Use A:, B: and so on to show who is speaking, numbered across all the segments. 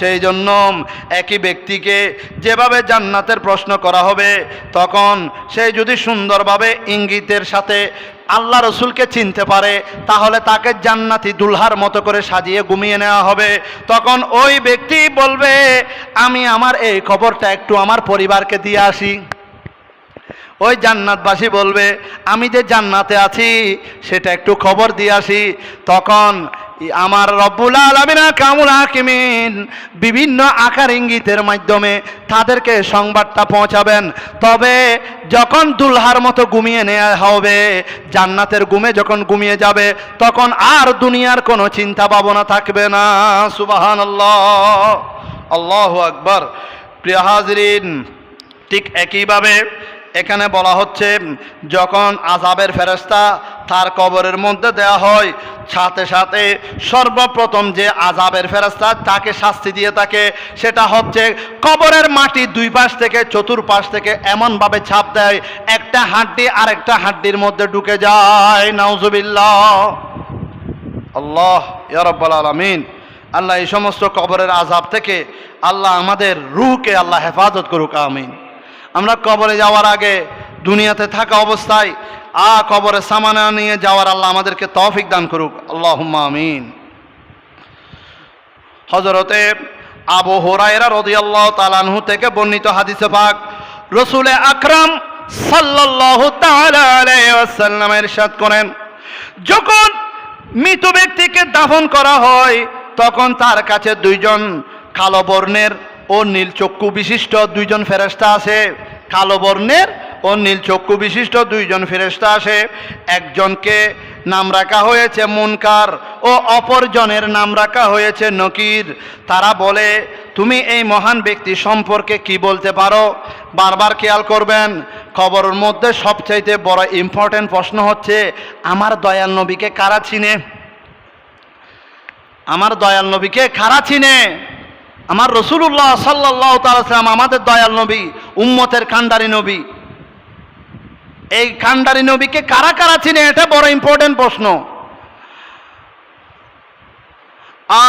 A: সেই জন্য একই ব্যক্তিকে যেভাবে জান্নাতের প্রশ্ন করা হবে, তখন সে যদি সুন্দরভাবে ইঙ্গিতের সাথে আল্লাহ রসুলকে চিনতে পারে, তাহলে তাকে জান্নাতি দুলহার মতো করে সাজিয়ে ঘুমিয়ে নেওয়া হবে। তখন ওই ব্যক্তি বলবে, আমি আমার এই খবরটা একটু আমার পরিবারকে দিয়ে আসি। ওই জান্নাতবাসী বলবে, আমি যে জান্নাতে আছি, সেটা একটু খবর দিয়ে আসি। তখন আমার রব্বুল আলমিনা কামুল হাকিমিন বিভিন্ন আকার ইঙ্গিতের মাধ্যমে তাদেরকে সংবাদটা পৌঁছাবেন। তবে যখন দুলহার মতো ঘুমিয়ে নেওয়া হবে, জান্নাতের ঘুমে যখন ঘুমিয়ে যাবে, তখন আর দুনিয়ার কোনো চিন্তা ভাবনা থাকবে না। সুবাহান আল্লাহ আল্লাহ আকবর। প্রিয় হাজরিন, ঠিক একইভাবে এখানে বলা হচ্ছে যখন আজাবের ফেরেস্তা তার কবরের মধ্যে দেয়া হয়, সাথে সাথে সর্বপ্রথম যে আজাবের ফেরেস্তা তাকে শাস্তি দিয়ে থাকে, সেটা হচ্ছে কবরের মাটি দুই পাশ থেকে চতুর্পাশ থেকে এমনভাবে ছাপ দেয়, একটা হাড্ডি আর একটা হাড্ডির মধ্যে ঢুকে যায়। নাউজুবিল্লাহ। আল্লাহ ইয়ারব্বাল আলমিন। আল্লাহ এই সমস্ত কবরের আজাব থেকে আল্লাহ আমাদের রুহকে আল্লাহ হেফাজত করুক, আমিন। আমরা কবরে যাওয়ার আগে দুনিয়াতে থাকা অবস্থায়, আ কবরে সামানা নিয়ে যাওয়ার আল্লাহ আমাদেরকে তৌফিক দান করুক। আল্লাহ আমিন। হজরতে আবু হোরাইরা রদিয়াল্লাহ তালানহু থেকে বর্ণিত হাদিসে পাক, রসুলে আকরাম সাল্লাল্লাহু তাআলা আলাইহি করেন, যখন মৃত ব্যক্তিকে দাফন করা হয়, তখন তার কাছে দুইজন কালো বর্ণের ও নীল চক্ষু বিশিষ্ট দুইজন ফেরেশতা আছে। কালো বর্ণের ও নীল চক্ষু বিশিষ্ট দুইজন ফেরেশতা আসে একজনকে নাম রাখা হয়েছে মুনকার ও অপরজনের নাম রাখা হয়েছে নকির। তারা বলে, তুমি এই মহান ব্যক্তি সম্পর্কে কি বলতে পারো? বারবার খেয়াল করবেন, খবরের মধ্যে সবচাইতে বড় ইম্পর্টেন্ট প্রশ্ন হচ্ছে, আমার দয়াল নবীকে কারা চিনে? আমার দয়াল নবীকে কারা চিনে? আমার রসুল্লাহ সাল্লাহ তালাম আমাদের দয়াল নবী, উম্মতের কান্ডারি নবী। এই কান্ডারি নবীকে কারা কারা চিনে এটা বড় ইম্পর্টেন্ট প্রশ্ন।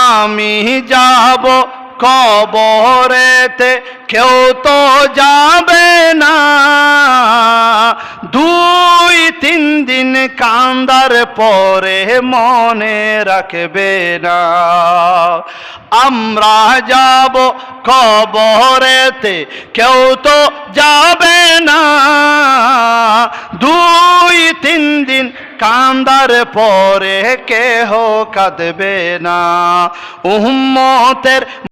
A: আমি যাব কবরেতে, কেউ তো যাবে না। দুই কান্দার পরে মনে রাখবে না। আমরা যাব কবরেতে, কেউ তো যাবে না। দুই, তিন দিন কান্দার পরে কেহ কাঁদবে না। উম্মতের